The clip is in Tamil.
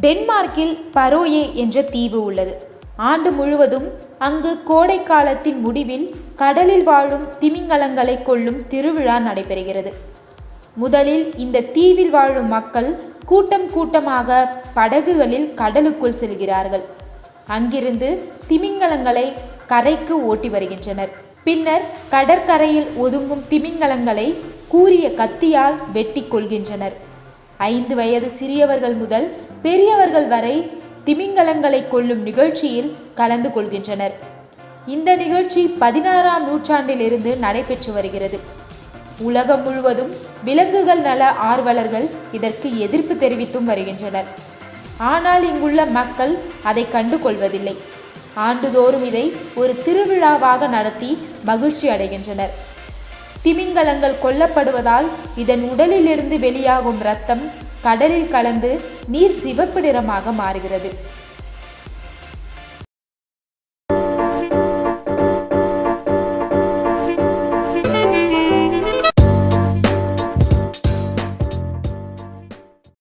டென்மார்க்கில் பரோயே என்ற தீவு உள்ளது. ஆண்டு முழுவதும் அங்கு கோடை காலத்தின் முடிவில் கடலில் வாழும் திமிங்கலங்களை கொள்ளும் திருவிழா நடைபெறுகிறது. முதலில் இந்த தீவில் வாழும் மக்கள் கூட்டம் கூட்டமாக படகுகளில் கடலுக்குள் செல்கிறார்கள். அங்கிருந்து திமிங்கலங்களை கரைக்கு ஓட்டி வருகின்றனர். பின்னர் கடற்கரையில் ஒதுங்கும் திமிங்கலங்களை கூரிய கத்தியால் வெட்டி கொள்கின்றனர். ஐந்து வயது சிறியவர்கள் முதல் பெரியவர்கள் வரை திமிங்கலங்களை கொள்ளும் நிகழ்ச்சியில் கலந்து கொள்கின்றனர். இந்த நிகழ்ச்சி பதினாறாம் நூற்றாண்டிலிருந்து நடைபெற்று வருகிறது. உலகம் முழுவதும் விலங்குகள் நல ஆர்வலர்கள் இதற்கு எதிர்ப்பு தெரிவித்தும் வருகின்றனர். ஆனால் இங்குள்ள மக்கள் அதை கண்டு கொள்வதில்லை ஆண்டுதோறும் இதை ஒரு திருவிழாவாக நடத்தி மகிழ்ச்சி அடைகின்றனர். திமிங்கலங்கள் கொல்லப்படுவதால் இதன் உடலிலிருந்து வெளியாகும் இரத்தம் கடலில் கலந்து நீர் சிவப்பு நிறமாக மாறுகிறது.